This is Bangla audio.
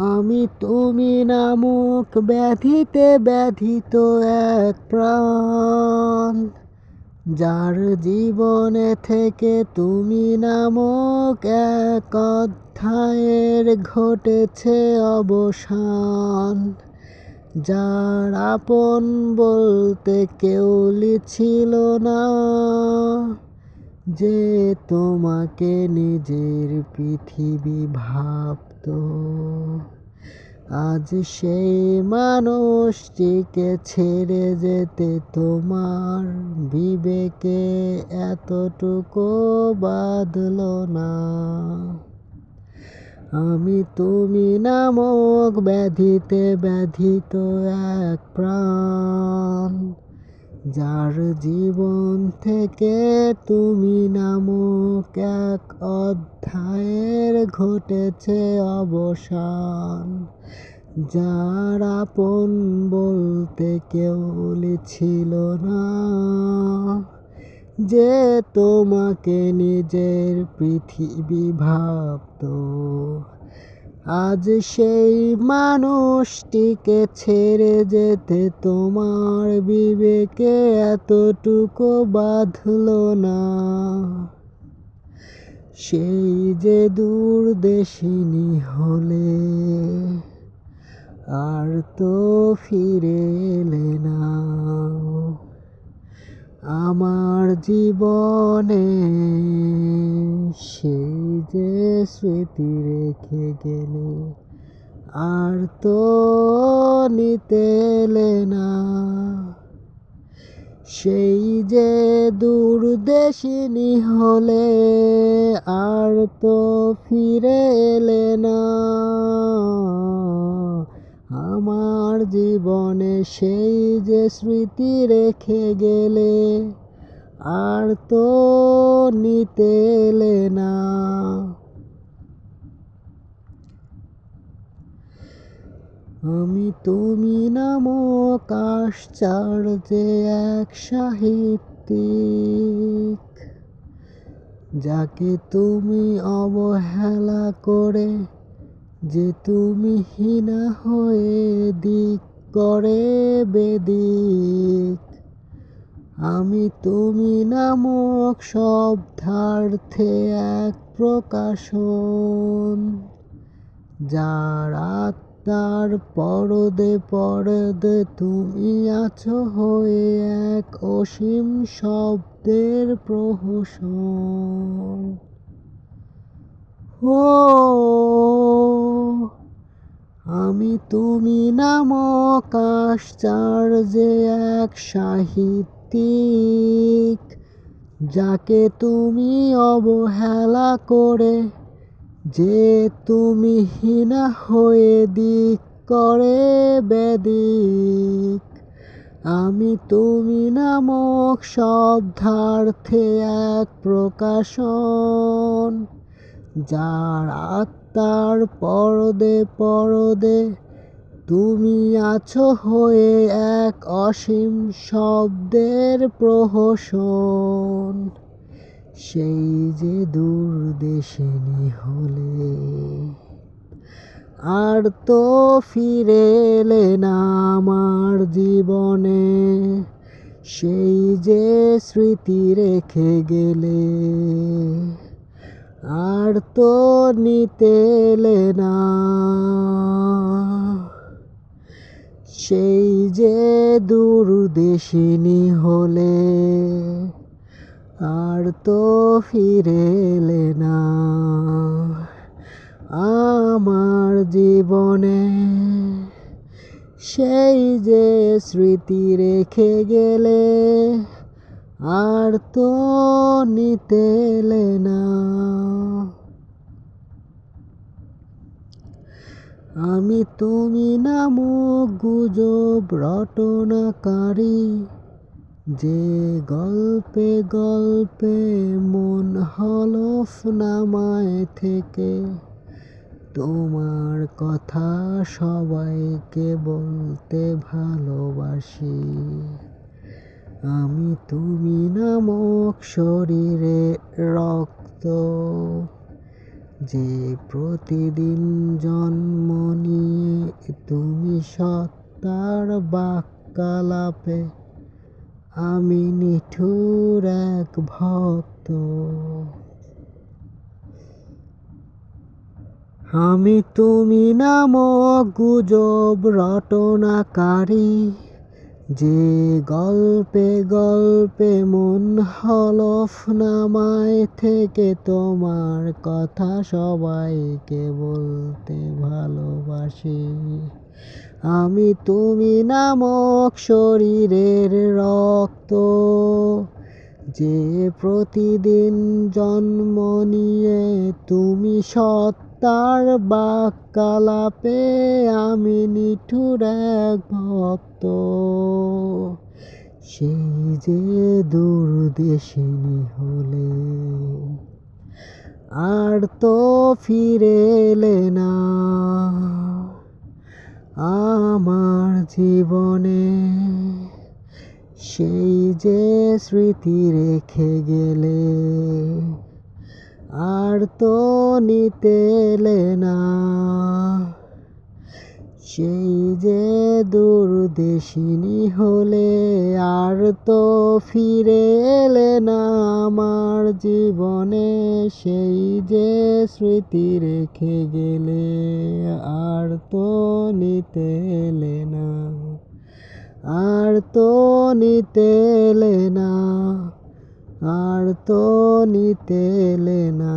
আমি তুমি নামক ব্যাধিতে ব্যাধিত এক প্রাণ। যার জীবনে থেকে তুমি নামক এক অধ্যায়ের ঘটেছে অবসান। যার আপন বলতে কেউলি ছিল না। যে তোমাকে নিজের পৃথিবী ভাবত। আজ সেই মানুষটিকে ছেড়ে যেতে তোমার বিবেকে এতটুকু বাঁধল না। আমি তুমি নামক ব্যাধিতে ব্যাধিত এক প্রাণ। যার জীবন থেকে তুমি নামক এক অধ্যায়ের ঘটেছে অবসান। যার আপন বলতে কেউলি ছিল না। যে তোমাকে নিজের পৃথিবী ভাবত আজ সেই মানুষটিকে ছেড়ে যেতে তোমার বিবেকে এতটুকু বাঁধল না। সেই যে দূরদেশিনী হলে আর তো ফিরে এলে না। আমার জীবনে সেই যে স্মৃতি রেখে গেলে আর তো নিতেলে না। সেই যে দূরদেশিনী হলে আর তো ফিরে এলে না। আমার জীবনে সেই যে স্মৃতি রেখে গেলে আর তো নিতে এলে না। আমি তুমি নামক আশ্চর্যে এক সাহিত্যিক, যাকে তুমি অবহেলা করে যে তুমি হীনা হয়ে দিক করে বেদিক, আমি তুমি নামক শব্দার্থে এক প্রকাশন, যার আত্মার পরদে পরদে তুমি আছো হয়ে এক অসীম শব্দের প্রহসন। ও আমি তুমি নামক আশ্চর্যে এক সাহিত্যিক, যাকে তুমি অবহেলা করে, যে তুমি হীনা হয়ে দিক করে বেদিক। আমি তুমি নামক শব্দার্থে এক প্রকাশন, যার আত্মার পরদে পরদে তুমি আছো হয়ে এক অসীম শব্দের প্রহসন। সেই যে দূর দূরদেশিনী হলে আর তো ফিরে এলে না আমার জীবনে। সেই যে স্মৃতি রেখে গেলে আর তো নিতে এলে না। সেই যে দূরদেশিনী হলে আর তো ফিরে এলে না। আমার জীবনে সেই যে স্মৃতি রেখে গেলে আর তো নিতেলে না। আমি তুমি নামক গুজব রটনাকারী, যে গল্পে গল্পে মন হলফ নামায় থেকে। তোমার কথা সবাইকে বলতে ভালোবাসি। আমি তুমি নামক শরীরে রক্ত যে প্রতিদিন জন্ম নিয়ে তুমি সত্তার বাক্যালাপে আমি নিঠুর এক ভক্ত। আমি তুমি নামক গুজব রটনাকারী যে গল্পে গল্পে মন হলফ নামায় থেকে তোমার কথা সবাইকে বলতে ভালোবাসি। আমি তুমি নামক শরীরের রক্ত যে প্রতিদিন জন্ম নিয়ে তুমি সত্তার বাক্যালাপে আমি নিঠুর এক ভক্ত। সেই যে দূরদেশিনী হলে আর তো ফিরে এলে না। আমার জীবনে সেই যে স্মৃতি রেখে গেলে আর তো নিতে এলে না। সেই যে দূরদেশিনী হলে আর তো ফিরে এলে না আমার জীবনে। সেই যে স্মৃতি রেখে গেলে আর তো নিতে এলে না। আর তো নিতে এলে না আর তো নিতে এলে না।